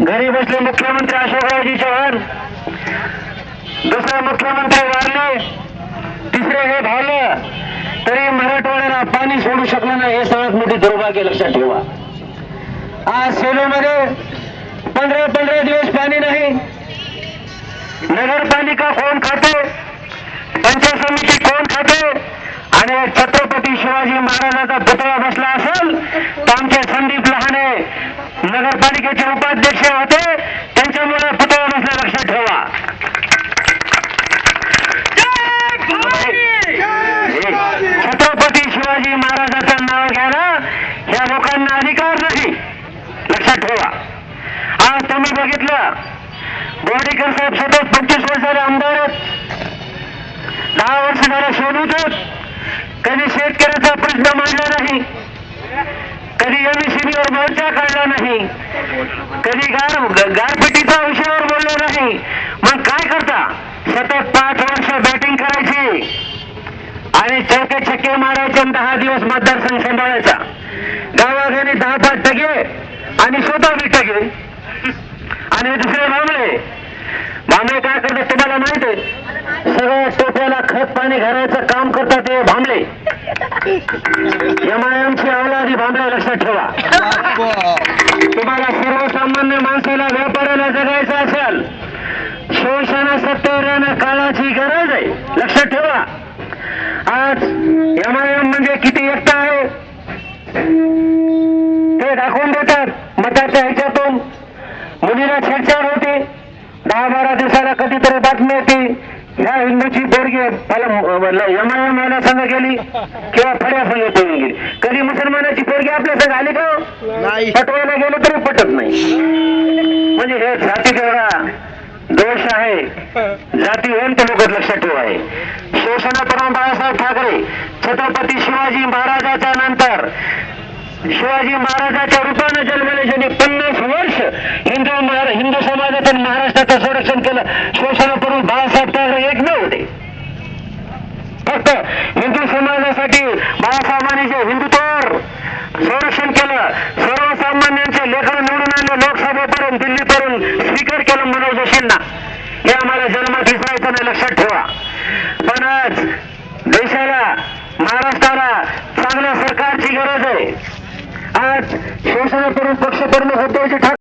घरी बसले मुख्यमंत्री अशोकरावजी चव्हाण दुसरे मुख्यमंत्री वारले तिसरे हे भावलं तरी मराठवाड्याला पाणी सोडू शकलं नाही हे सर्वात मोठी दुर्भाग्य लक्षात ठेवा. आज सेलूमध्ये पंधरा पंधरा दिवस पाणी नाही. नगरपालिका कोण खाते? पंचायत समिती कोण खाते? आणि शिवाजी महाराजांचा पुतळा बसला असेल तर आमचे संदीप लहाने नगरपालिकेचे उपाध्यक्ष होते. त्यांच्यामुळे पुतळा बसला लक्षात ठेवा. छत्रपती शिवाजी महाराजांचं नाव घ्यायला ह्या लोकांना अधिकार नाही. लक्षात ठेवा. आज तुम्ही बघितलं बोर्डीकर साहेब सतत पंचवीस वर्ष झाले आमदार आहेत. दहा वर्ष झाले शोधूतच कधी शेतकऱ्याचा प्रश्न मांडला नाही कधी एमएससीबीवर मोर्चा काढला नाही कधी गार गारपिटीचा विषयावर बोललो नाही. मग काय करता? सतत पाच वर्ष बॅटिंग करायची आणि चौके छक्के मारायचे आणि दहा दिवस मतदारसंघ सांभाळायचा. गावाघरी दहा पाच टगे आणि स्वतः बी टगे. आणि दुसरे भांबळे भांबळे काय करतात तुम्हाला माहीत आहे? टोप्याला खत पाणी घालायचं काम करतात ते भांबळे. एमआयएमची अवलादी भांबले लक्षात ठेवा. तुम्हाला सर्वसामान्य माणसाला व्यापाऱ्याला जगायचं असेल शिवसेना सत्तेवर काळाची गरज आहे. लक्षात ठेवा. आज एमआयएम म्हणजे किती एकता आहे? ते दाखवून देतात मताच्या ह्याच्यातून. मुलीला छेडछाड होते. दहा बारा दिवसाला कधी पोरगी वाल्या संघ गेली किंवा फड्या संघ पळून गेली कधी मुसलमानाची पोरगी आपल्या संघ आली का हो? पटवायला गेलो तरी पटत नाही. म्हणजे हे जातीचा एवढा दोष आहे. जातीवंत लोक लक्षात ठेवा आहे. शिवसेना प्रमुख बाळासाहेब ठाकरे छत्रपती शिवाजी महाराजाच्या नंतर शिवाजी महाराजाच्या रूपानं जन्मले ज्यांनी पन्नास वर्ष हिंदू हिंदू समाजाचं आणि महाराष्ट्राचं संरक्षण केलं शिवसेना प्रमुख बाळासाहेब बाळासाहेबांनी हिंदुत्वावर संरक्षण केलं सर्वसामान्यांचे लेखन निवडून आणले लोकसभेपर्यंत दिल्लीपर्यंत स्पीकर केलं मनोज जोशींना. हे आम्हाला जन्मात विसरायचं नाही लक्षात ठेवा. पण आज देशाला महाराष्ट्राला चांगल्या सरकारची गरज आहे. आज शिवसेना प्रमुख पक्ष प्रमुख उद्धवजी ठाकरे